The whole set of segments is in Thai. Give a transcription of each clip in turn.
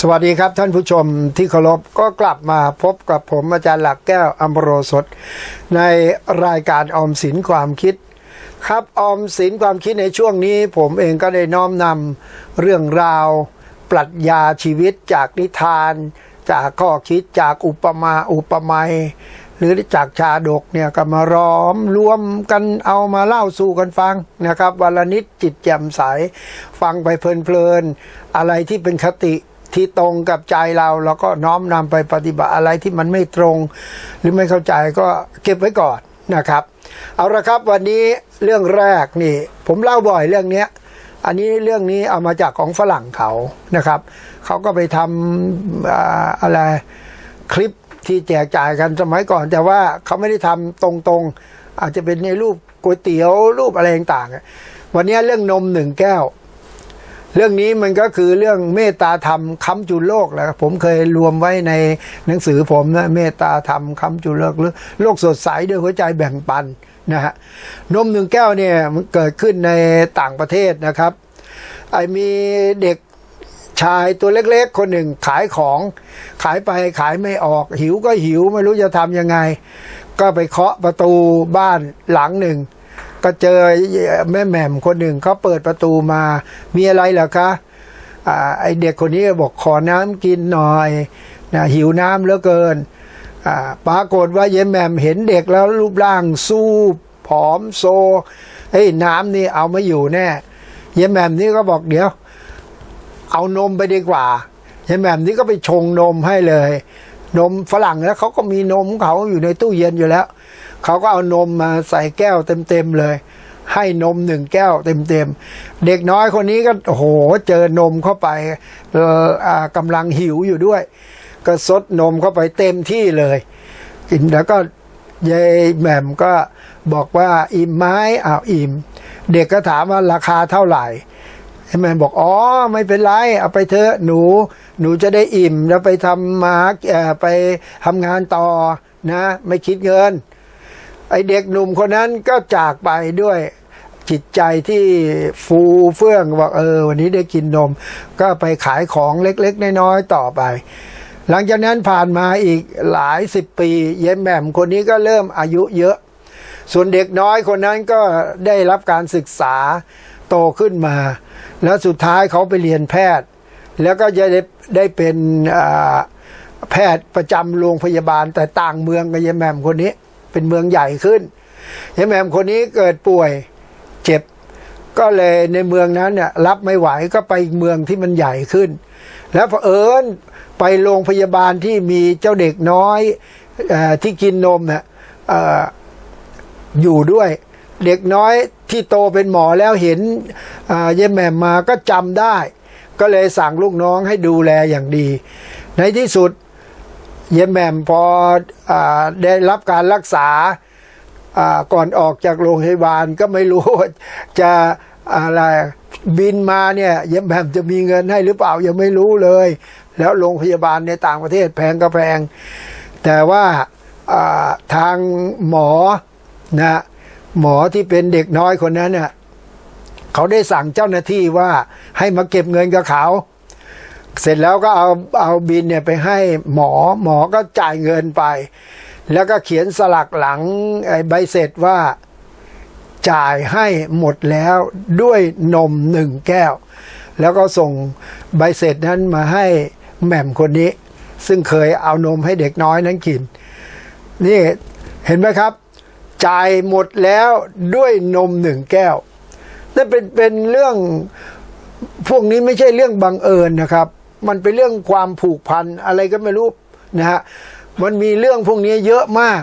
สวัสดีครับท่านผู้ชมที่เคารพก็กลับมาพบกับผมอาจารย์หลักแก้วอัมโรสดในรายการออมสินความคิด ครับออมสินความคิดในช่วงนี้ผมเองก็ได้น้อมนำเรื่องราวปรัชญาชีวิตจากนิทาน จากข้อคิดจากอุปมาอุปไมยหรือจากชาดกเนี่ยก็มาร้อมรวมกันเอามาเล่าสู่กันฟังนะครับวันละนิดจิตแจ่มใส ฟังไปเพลินๆอะไรที่เป็นคติ ที่ตรงกับใจเราเราก็น้อมนำไปปฏิบัติอะไรที่มันไม่ตรง หรือไม่เข้าใจก็เก็บไว้ก่อนนะครับ เอาละครับวันนี้เรื่องแรกนี่ ผมเล่าบ่อยเรื่องเนี้ยอันนี้เรื่องนี้เอามาจากของฝรั่งเขานะครับ เขาก็ไปทำอะไรคลิปที่แจกจ่ายกันสมัยก่อน แต่ว่าเขาไม่ได้ทำตรงๆ อาจจะเป็นในรูปก๋วยเตี๋ยวรูปอะไรต่างๆวันนี้เรื่องนมหนึ่งแก้ว เรื่องนี้มันก็คือเรื่องเมตตาธรรมค้ำจุนโลกแหละผมเคยรวมไว้ในหนังสือผมนะเมตตาธรรมค้ำจุนโลกหรือโลกสดใสด้วยหัวใจแบ่งปันนะฮะนมหนึ่งแก้วเนี่ยมันเกิดขึ้นในต่างประเทศนะครับ ไอมีเด็กชายตัวเล็กๆ คนหนึ่งขายของขายไปขายไม่ออก หิวก็หิวไม่รู้จะทำยังไง ก็ไปเคาะประตูบ้านหลังหนึ่ง ก็เจอแม่แหม่มคนหนึ่งเขาเปิดประตูมา มีอะไรเหรอคะอ่าไอเด็กคนนี้บอกขอน้ำกินหน่อยนะหิวน้ำเหลือเกินอ่าปรากฏว่าเยายแหม่มเห็นเด็กแล้วรูปร่างสู้ผอมโซเฮ้ยน้ำนี่เอาไม่อยู่แน่ เยายแหม่มนี่ก็บอกเดี๋ยว เอานมไปดีกว่า เยายแหม่มนี่ก็ไปชงนมให้เลย นมฝรั่งแล้วเขาก็มีนมเขาอยู่ในตู้เย็นอยู่แล้ว เขาก็เอานมมาใส่แก้วเต็มๆเลย ให้นมหนึ่งแก้วเต็มๆเด็กน้อยคนนี้ก็โหเจอนมเข้าไปกำลังหิวอยู่ด้วย ก็ซดนมเข้าไปเต็มที่เลย กินแล้วก็ยายแหม่มก็บอกว่าอิ่มไหมอ้าวอิ่ม เด็กก็ถามว่าราคาเท่าไหร่ไอ้แมนบอกอ๋อไม่เป็นไรเอาไปเถอะหนู หนูจะได้อิ่มแล้วไปทำมาอ่อไปทำงานต่อนะ ไม่คิดเงิน ไอเด็กหนุ่มคนนั้นก็จากไปด้วยจิตใจที่ฟูเฟื่องบอกเออ วันนี้ได้กินนม ก็ไปขายของเล็กๆ น้อยๆต่อไป หลังจากนั้นผ่านมาอีกหลายสิบปี เย็นแหม่มคนนี้ก็เริ่มอายุเยอะ ส่วนเด็กน้อยคนนั้นก็ได้รับการศึกษาโตขึ้นมา แล้วสุดท้ายเขาไปเรียนแพทย์ แล้วก็จะได้ได้เป็นแพทย์ประจำโรงพยาบาลแต่ต่างเมืองกับยายแหม่มคนนี้ เป็นเมืองใหญ่ขึ้นยายแหม่มคนนี้เกิดป่วยเจ็บ ก็เลยในเมืองนั้นเนี่ยรับไม่ไหวก็ไปเมืองที่มันใหญ่ขึ้น แล้วเผอิญไปโรงพยาบาลที่มีเจ้าเด็กน้อยอที่กินนมเนี่ยออยู่ด้วย เด็กน้อยที่โตเป็นหมอแล้วเห็นเยายแหม่มมาก็จำได้ ก็เลยสั่งลูกน้องให้ดูแลอย่างดี ในที่สุด เยายแหม่มพออได้รับการรักษาก่อนออกจากโรงพยาบาลก็ไม่รู้ว่าจะอะไรบินมาเนี่ยเยายแหม่มจะมีเงินให้หรือเปล่ายังไม่รู้เลย แล้วโรงพยาบาลในต่างประเทศแพงก็แพง แต่ว่าอ่าทางหมอนะหมอที่เป็นเด็กน้อยคนนั้นเนี่ยเขาได้สั่งเจ้าหน้าที่ว่าให้มาเก็บเงินกับเขา เสร็จแล้วก็เอาเอาบินเนี่ยไปให้หมอหมอก็จ่ายเงินไป แล้วก็เขียนสลักหลังไอ้ใบเสร็จว่าจ่ายให้หมดแล้วด้วยนมหนึ่งแก้ว แล้วก็ส่งใบเสร็จนั้นมาให้แหม่มคนนี้ ซึ่งเคยเอานมให้เด็กน้อยนั้นกิน นี่เห็นไหมครับ จ่ายหมดแล้วด้วยนมหนึ่งแก้วนั่นเป็นเป็นเรื่องพวกนี้ไม่ใช่เรื่องบังเอิญนะครับ มันเป็นเรื่องความผูกพันอะไรก็ไม่รู้นะฮะมันมีเรื่องพวกนี้เยอะมาก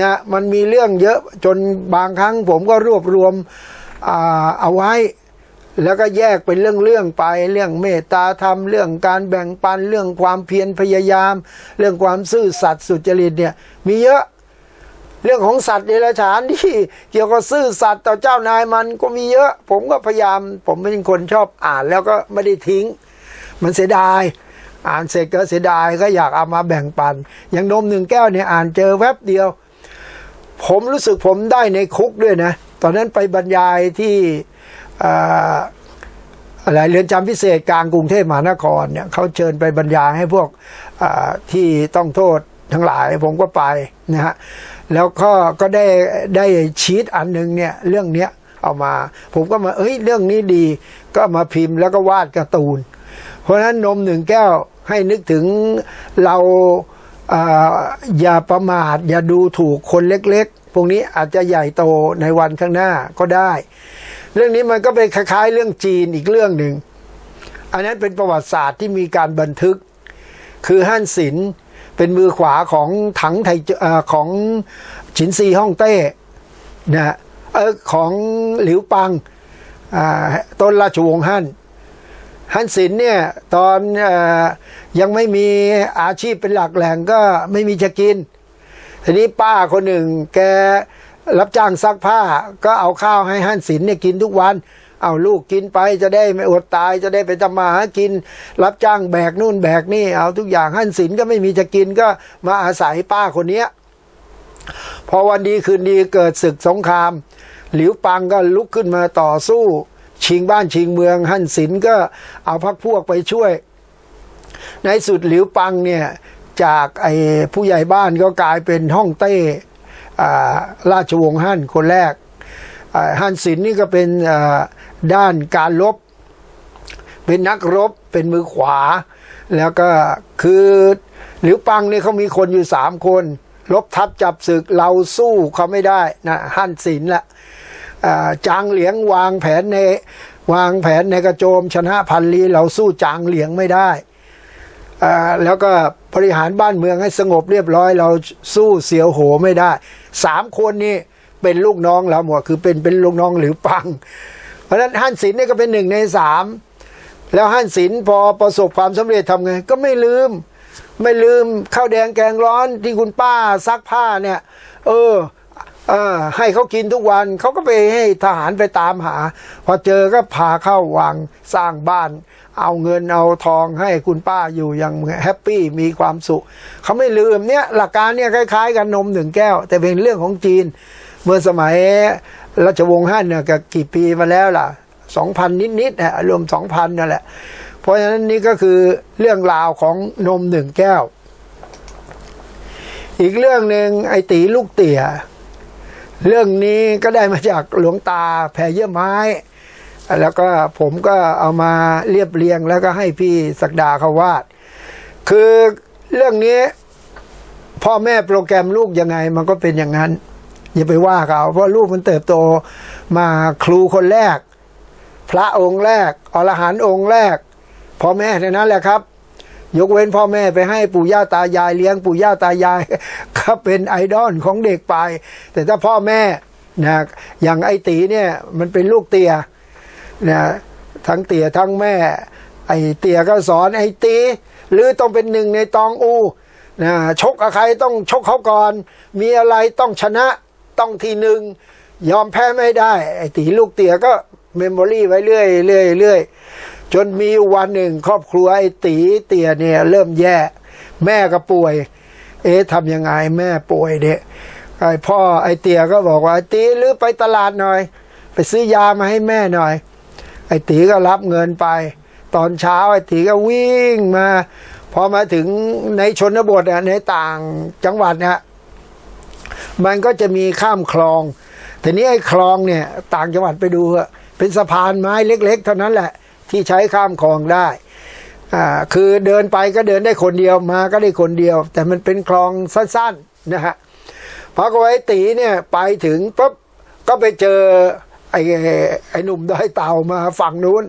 นะมันมีเรื่องเยอะจนบางครั้งผมก็รวบรวมเอาไว้ แล้วก็แยกเป็นเรื่องๆไปเรื่องเมตตาธรรม เรื่องการแบ่งปันเรื่องความเพียรพยายาม เรื่องความซื่อสัตย์สุจริตเนี่ยมีเยอะเรื่องของสัตว์เดรัจฉานที่เกี่ยวกับซื่อสัตย์ต่อเจ้านายมันก็มีเยอะ ผมก็พยายาม ผมเป็นคนชอบอ่านแล้วก็ไม่ได้ทิ้ง มันเสียดาย อ่านเสร็จก็เสียดายก็อยากเอามาแบ่งปัน อย่างนมหนึ่งแก้วเนี่ยอ่านเจอแวบเดียว ผมรู้สึกผมได้ในคุกด้วยนะ ตอนนั้นไปบรรยายที่อ่าอะไรเรือนจำพิเศษกลางกรุงเทพมหานครเนี่ยเขาเชิญไปบรรยายให้พวกที่ต้องโทษทั้งหลายผมก็ไปนะฮะแล้วก็ก็ได้ได้ชีตอันหนึ่งเนี่ยเรื่องเนี้ยเอามา ผมก็มาเอ้ยเรื่องนี้ดี ก็มาพิมพ์แล้วก็วาดการ์ตูน เพราะฉะนั้นนมหนึ่งแก้วให้นึกถึงเราอย่าประมาท อย่าดูถูกคนเล็กๆ พวกนี้อาจจะใหญ่โตในวันข้างหน้าก็ได้ เรื่องนี้มันก็เป็นคล้ายๆ เรื่องจีนอีกเรื่องหนึ่ง อันนั้นเป็นประวัติศาสตร์ที่มีการบันทึก คือฮั่นสินเป็นมือขวาของถังไทเอ่อของฉินซีฮ่องเต้นะเออของหลิวปังต้นราชวงศ์ฮั่น ฮั่นสินเนี่ยตอนอยังไม่มีอาชีพเป็นหลักแหล่งก็ไม่มีจะกิน ทีนี้ป้าคนหนึ่งแกรับจ้างซักผ้าก็เอาข้าวให้ฮั่นสินเนี่ยกินทุกวัน เอาลูกกินไปจะได้ไม่อดตายจะได้ไปทำมาหากิน รับจ้างแบกนู่นแบกนี่เอาทุกอย่างฮั่นสินก็ไม่มีจะกินก็มาอาศัยป้าคนเนี้ยพอวันดีคืนดีเกิดศึกสงคราม หลิวปังก็ลุกขึ้นมาต่อสู้ ชิงบ้านชิงเมืองฮั่นสินก็เอาพักพวกไปช่วย ในสุดหลิวปังเนี่ยจากไอ้ผู้ใหญ่บ้านก็กลายเป็นฮ่องเต้ราชวงศ์ฮั่นคนแรกฮั่นสินนี่ก็เป็นด้านการลบ เป็นนักรบเป็นมือขวา แล้วก็คือหลิวปังเนี่ยเขามีคนอยู่สามคน ลบทับจับศึกเราสู้เขาไม่ได้นะฮั่นสินละ จางเหลียงวางแผนในวางแผนในกระโจมชนะพันลีเราสู้จางเหลียงไม่ได้ แล้วก็บริหารบ้านเมืองให้สงบเรียบร้อย เราสู้เสียวโหไม่ได้สามคนนี่เป็นลูกน้องเราหมดคือเป็นเป็นลูกน้องหรือปัง เพราะฉะนั้นฮั่นสินนี่ก็เป็นหนึ่งในสามแล้วฮั่นสินพอประสบความสำเร็จทำไง ก็ไม่ลืม ไม่ลืมข้าวแดงแกงร้อนที่คุณป้าซักผ้าเนี่ย เออ เออให้เขากินทุกวันเขาก็ไปให้ทหารไปตามหา พอเจอก็พาเข้าวังสร้างบ้าน เอาเงินเอาทองให้คุณป้าอยู่อย่างแฮปปี้มีความสุขเขาไม่ลืมเนี่ยหลักการเนี่ยคล้าย ๆ กันนมหนึ่งแก้ว แต่เป็นเรื่องของจีน เมื่อสมัยรัชวงศ์ฮั่นเนี่ยก,กี่ปีมาแล้วล่ะสองพันนิดๆนะรวมสองพันนั่นแหละ เพราะฉะนั้นนี่ก็คือเรื่องราวของนมหนึ่งแก้ว อีกเรื่องหนึ่งไอตีลูกเตี่ย เรื่องนี้ก็ได้มาจากหลวงตาแผ่เยื่อไม้ แล้วก็ผมก็เอามาเรียบเรียงแล้วก็ให้พี่ศักดาเขาวาด คือเรื่องนี้ พ่อแม่โปรแกรมลูกยังไง มันก็เป็นอย่างนั้น อย่าไปว่าเขาเพราะลูกมันเติบโตมาครูคนแรก พระองค์แรกอรหันต์องค์แรก พ่อแม่เท่านั้นแหละครับยกเว้นพ่อแม่ไปให้ปู่ย่าตายายเลี้ยงปู่ย่าตายาย ก็เป็นไอดอลของเด็กไป แต่ถ้าพ่อแม่นะอย่างไอตีเนี่ยมันเป็นลูกเตียนะทั้งเตียทั้งแม่ ไอเตียก็สอนไอตี หรือต้องเป็นหนึ่งในตองอูนะชกกับใครต้องชกเขาก่อน มีอะไรต้องชนะต้องทีหนึ่งยอมแพ้ไม่ได้ ไอตีลูกเตียก็เมมโมรี่ไว้เรื่อยเรื่อยเรื่อยจนมีวันหนึ่งครอบครัวไอตีเตียเนี่ยเริ่มแย่ แม่ก็ป่วย เอ๊ะทำยังไงแม่ป่วยเนี่ยไอพ่อไอเตียก็บอกว่าตีหรือไปตลาดหน่อย ไปซื้อยามาให้แม่หน่อย ไอตีก็รับเงินไป ตอนเช้าไอตีก็วิ่งมา พอมาถึงในชนบทอะในต่างจังหวัดเนี่ยมันก็จะมีข้ามคลองทีนี้ไอ้คลองเนี่ยต่างจังหวัดไปดูอะเป็นสะพานไม้เล็ก ๆ เท่านั้นแหละ ที่ใช้ข้ามคลองได้ อ่าคือเดินไปก็เดินได้คนเดียวมาก็ได้คนเดียว แต่มันเป็นคลองสั้นๆนะฮะพอไว้ตีเนี่ยไปถึงปุ๊บก็ไปเจอไอ้ไอ้หนุ่มดอยเต่ามาฝั่งนู้น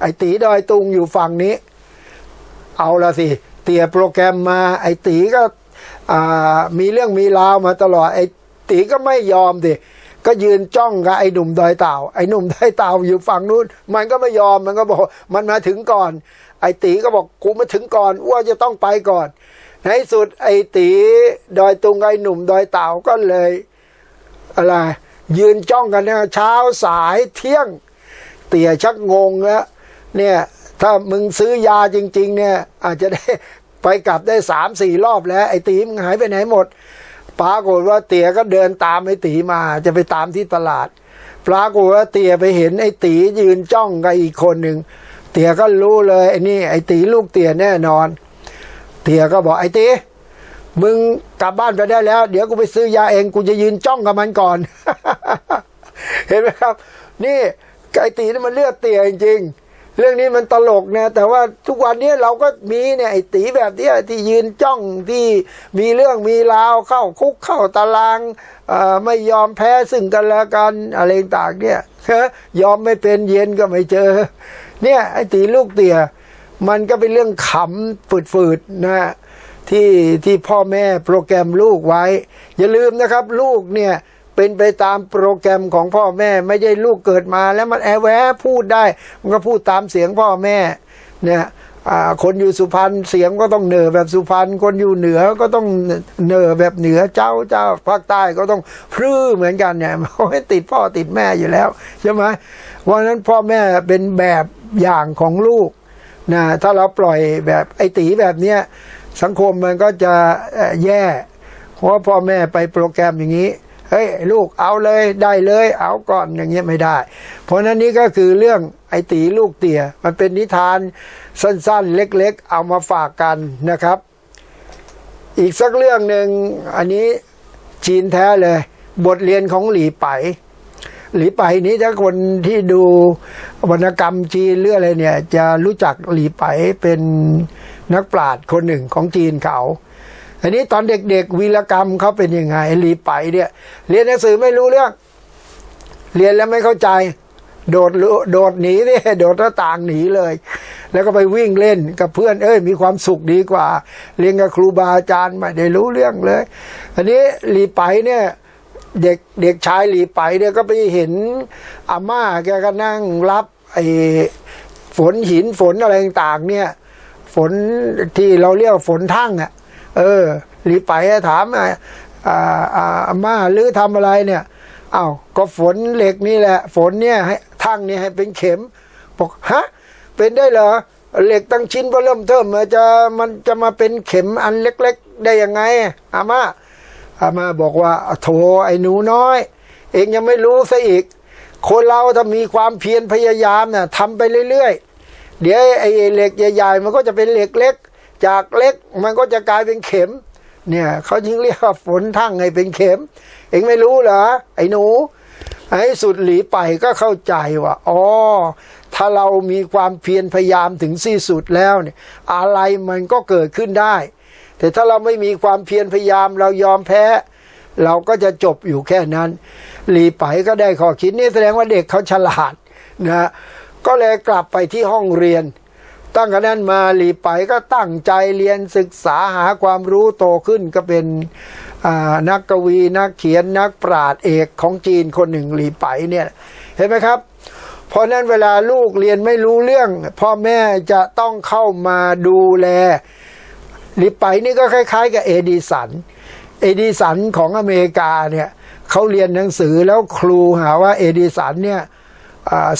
ไอ้ตีดอยตุงอยู่ฝั่งนี้ เอาละสิ เตียโปรแกรมมาไอ้ตีก็มีเรื่องมีราวมาตลอดไอ้ตีก็ไม่ยอมดิ ก็ยืนจ้องกับไอ้หนุ่มดอยเต่า ไอ้หนุ่มดอยเต่าอยู่ฝั่งนู้น มันก็ไม่ยอมมันก็บอก มันมาถึงก่อน ไอ้ตีก็บอกกูมาถึงก่อนอ้ว่าจะต้องไปก่อน ในที่สุดไอ้ตีดอยตุงไอ้หนุ่มดอยเต่าก็เลย อะไร ยืนจ้องกันเนี่ยเช้าสายเที่ยง เตี่ยชักงงแล้วเนี่ยถ้ามึงซื้อยาจริง ๆ เนี่ย อาจจะได้ไปกลับได้สามสี่รอบแล้ว ไอ้ตีมึงหายไปไหนหมด ปรากฏว่าเตี๋ยก็เดินตามไอ้ตีมา จะไปตามที่ตลาด ปรากฏว่าเตี๋ยไปเห็นไอ้ตียืนจ้องกับอีกคนหนึ่งเตี๋ยก็รู้เลยไอ้นี่ไอ้ตีลูกเตี๋ยแน่นอน เตี๋ยก็บอกไอ้ตีมึงกลับบ้านไปได้แล้ว เดี๋ยวกูไปซื้อยาเองกูจะยืนจ้องกับมันก่อน เห็นไหมครับ นี่ไอ้ตีนี่มันเลือดเตี๋ยจริงๆ เรื่องนี้มันตลกนะแต่ว่าทุกวันนี้เราก็มีเนี่ยไอ้ตีแบบเนี้ยที่ยืนจ้องที่มีเรื่องมีราวเข้าคุกเข้าตารางไม่ยอมแพ้ซึ่งกันและกันอะไรต่างเนี่ยยอมไม่เป็นเย็นก็ไม่เจอ เนี่ยไอ้ตีลูกเตี๋ยมันก็เป็นเรื่องขำฝืดๆนะฮะที่ที่พ่อแม่โปรแกรมลูกไว้ อย่าลืมนะครับ ลูกเนี่ย เป็นไปตามโปรแกรมของพ่อแม่ ไม่ใช่ลูกเกิดมา แล้วมันแอบแวะพูดได้ มันก็พูดตามเสียงพ่อแม่เนี่ยคนอยู่สุพรรณเสียงก็ต้องเหนือแบบสุพรรณคนอยู่เหนือก็ต้องเหนือแบบเหนือเจ้าเจ้าภาคใต้ก็ต้องพรื้เหมือนกันเนี่ยมันไม่ติดพ่อติดแม่อยู่แล้วใช่ไหมเพราะนั้นพ่อแม่เป็นแบบอย่างของลูกนะถ้าเราปล่อยแบบไอ้ตีแบบเนี้ยสังคมมันก็จะแย่ เพราะพ่อแม่ไปโปรแกรมอย่างนี้ เฮ้ยลูกเอาเลยได้เลย เอาก่อนอย่างเงี้ยไม่ได้ เพราะนั้นนี่ก็คือเรื่องไอ้ตีลูกเตี่ยมันเป็นนิทานสั้นๆ เล็กๆ เอามาฝากกันนะครับ อีกสักเรื่องหนึ่งอันนี้จีนแท้เลย บทเรียนของหลีไปหลีไปนี้ถ้าคนที่ดูวรรณกรรมจีนหรืออะไรเนี่ย จะรู้จักหลีไปเป็นนักปราชญ์คนหนึ่งของจีนเขา อันนี้ตอนเด็กๆวีรกรรมเขาเป็นยังไงหลีไปเนี่ยเรียนหนังสือไม่รู้เรื่อง เรียนแล้วไม่เข้าใจ โดดลุโดดหนีเนี่ยโดดหน้าต่างหนีเลย แล้วก็ไปวิ่งเล่นกับเพื่อนเอ้ยมีความสุขดีกว่า เรียนกับครูบาอาจารย์ไม่ได้รู้เรื่องเลย อันนี้หลีไปเนี่ยเด็กเด็กชายหลีไปเนี่ยก็ไปเห็นอาม่าแกก็นั่งรับไอ้ฝนหินฝนอะไรต่างเนี่ย ฝนที่เราเรียกว่าฝนทั่งอะ เออหลีไปถามอะอ่าอ่าอาม่าหรือทำอะไรเนี่ยอ้าวก็ฝนเหล็กนี่แหละ ฝนเนี่ยให้ทั่งเนี่ยให้เป็นเข็มบอกฮะเป็นได้เหรอเหล็กตั้งชิ้นพอเริ่มเทิมมันจะมันจะมาเป็นเข็มอันเล็ก ๆ ได้ยังไงอาม่าอามาบอกว่าโถไอ้หนูน้อย เองยังไม่รู้ซะอีก คนเราถ้ามีความเพียรพยายามน่ะทำไปเรื่อยๆ เดี๋ยวไอ้เหล็กใหญ่ๆมันก็จะเป็นเหล็กเล็ก จากเล็กมันก็จะกลายเป็นเข็ม เนี่ยเขาจึงเรียกว่าฝนทั้งให้เป็นเข็ม เองไม่รู้เหรอไอ้หนู ไอ้สุดหลีไปก็เข้าใจว่าอ๋อถ้าเรามีความเพียรพยายามถึงที่สุดแล้วเนี่ยอะไรมันก็เกิดขึ้นได้ แต่ถ้าเราไม่มีความเพียรพยายามเรายอมแพ้ เราก็จะจบอยู่แค่นั้น หลีไปก็ได้ข้อคิดนี่แสดงว่าเด็กเขาฉลาดนะก็เลยกลับไปที่ห้องเรียน ตั้งแต่นั้นมาหลีไปก็ตั้งใจเรียนศึกษาหาความรู้โตขึ้นก็เป็นนักกวีนักเขียนนักปราชญ์เอกของจีนคนหนึ่งหลีไปเนี่ยเห็นไหมครับ เพราะนั้นเวลาลูกเรียนไม่รู้เรื่อง พ่อแม่จะต้องเข้ามาดูแลหลิปไปนี่ก็คล้าย ๆ กับเอดิสันเอดิสันของอเมริกาเนี่ยเขาเรียนหนังสือแล้วครูหาว่าเอดิสันเนี่ย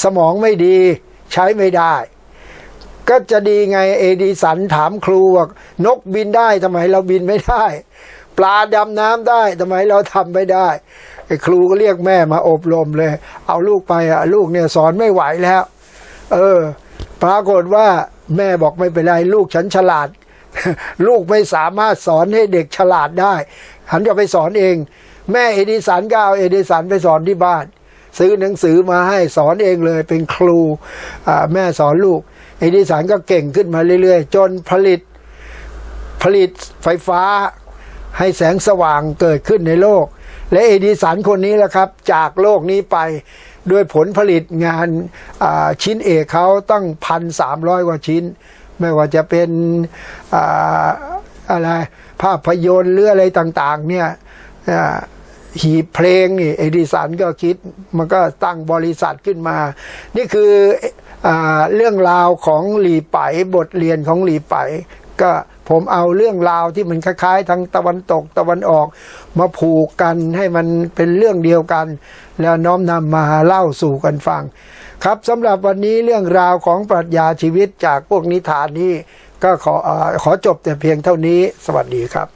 สมองไม่ดีใช้ไม่ได้ ก็จะดีไงเอดิสันถามครูว่านกบินได้ทำไมเราบินไม่ได้ ปลาดำน้ำได้ทำไมเราทำไม่ได้ไอ้ครูก็เรียกแม่มาอบรมเลย เอาลูกไปอะลูกเนี่ยสอนไม่ไหวแล้ว เออ ปรากฏว่าแม่บอกไม่เป็นไรลูกฉันฉลาด ลูกไม่สามารถสอนให้เด็กฉลาดได้หันจะไปสอนเอง แม่เอดิสันก็เอาเอดิสันไปสอนที่บ้าน ซื้อหนังสือมาให้สอนเองเลยเป็นครูแม่สอนลูกเอดิสันก็เก่งขึ้นมาเรื่อย ๆ จนผลิตผลิตไฟฟ้าให้แสงสว่างเกิดขึ้นในโลก และเอดิสันคนนี้แหละครับ จากโลกนี้ไปด้วยผลผลิตงานาชิ้นเอกเขาตั้งพันสามร้อยกว่าชิ้น ไม่ว่าจะเป็นออะไรภาพยนตร์หรืออะไรต่าง ๆ เนี่ย หีบเพลงนี่เอดิสันก็คิดมันก็ตั้งบริษัทขึ้นมา นี่คืออเรื่องราวของหลีไปบทเรียนของหลีไปก็ผมเอาเรื่องราวที่มันคล้ายๆทั้งตะวันตกตะวันออกมาผูกกันให้มันเป็นเรื่องเดียวกัน แล้วน้อมนำมาเล่าสู่กันฟัง ครับสำหรับวันนี้เรื่องราวของปรัชญาชีวิตจากพวกนิทานนี้ ก็ขออขอจบแต่เพียงเท่านี้ สวัสดีครับ